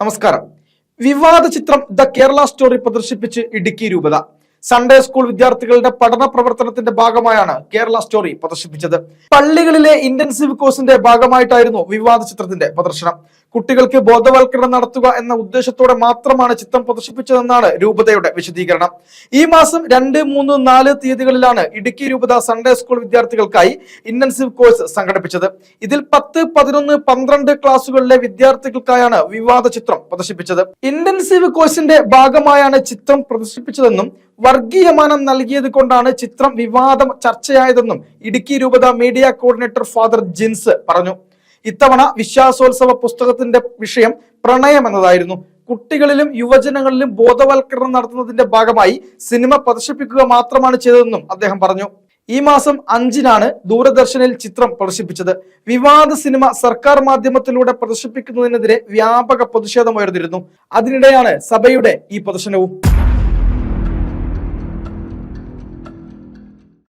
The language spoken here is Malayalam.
നമസ്കാരം. വിവാദ ചിത്രം ദ കേരള സ്റ്റോറി പ്രദർശിപ്പിച്ച് ഇടുക്കി രൂപത. സൺഡേ സ്കൂൾ വിദ്യാർത്ഥികളുടെ പഠന പ്രവർത്തനത്തിന്റെ ഭാഗമായാണ് കേരള സ്റ്റോറി പ്രദർശിപ്പിച്ചത്. പള്ളികളിലെ ഇന്റൻസീവ് കോഴ്സിന്റെ ഭാഗമായിട്ടായിരുന്നു വിവാദ ചിത്രത്തിന്റെ പ്രദർശനം. കുട്ടികൾക്ക് ബോധവൽക്കരണം നടത്തുക എന്ന ഉദ്ദേശത്തോടെ മാത്രമാണ് ചിത്രം പ്രദർശിപ്പിച്ചതെന്നാണ് രൂപതയുടെ വിശദീകരണം. ഈ മാസം രണ്ട് മൂന്ന് നാല് തീയതികളിലാണ് ഇടുക്കി രൂപത സൺഡേ സ്കൂൾ വിദ്യാർത്ഥികൾക്കായി ഇന്റൻസീവ് കോഴ്സ് സംഘടിപ്പിച്ചത്. ഇതിൽ പത്ത് പതിനൊന്ന് പന്ത്രണ്ട് ക്ലാസ്സുകളിലെ വിദ്യാർത്ഥികൾക്കായാണ് വിവാദ ചിത്രം പ്രദർശിപ്പിച്ചത്. ഇന്റൻസീവ് കോഴ്സിന്റെ ഭാഗമായാണ് ചിത്രം പ്രദർശിപ്പിച്ചതെന്നും വർഗീയമാനം നൽകിയത് കൊണ്ടാണ് ചിത്രം വിവാദം ചർച്ചയായതെന്നും ഇടുക്കി രൂപത മീഡിയ കോർഡിനേറ്റർ ഫാദർ ജിൻസ് പറഞ്ഞു. ഇത്തവണ വിശ്വാസോത്സവ പുസ്തകത്തിന്റെ വിഷയം പ്രണയം എന്നതായിരുന്നു. കുട്ടികളിലും യുവജനങ്ങളിലും ബോധവൽക്കരണം നടത്തുന്നതിന്റെ ഭാഗമായി സിനിമ പ്രദർശിപ്പിക്കുക മാത്രമാണ് ചെയ്തതെന്നും അദ്ദേഹം പറഞ്ഞു. ഈ മാസം അഞ്ചിനാണ് ദൂരദർശനിൽ ചിത്രം പ്രദർശിപ്പിച്ചത്. വിവാദ സിനിമ സർക്കാർ മാധ്യമത്തിലൂടെ പ്രദർശിപ്പിക്കുന്നതിനെതിരെ വ്യാപക പ്രതിഷേധം ഉയർന്നിരുന്നു. അതിനിടെയാണ് സഭയുടെ ഈ പ്രദർശനവും.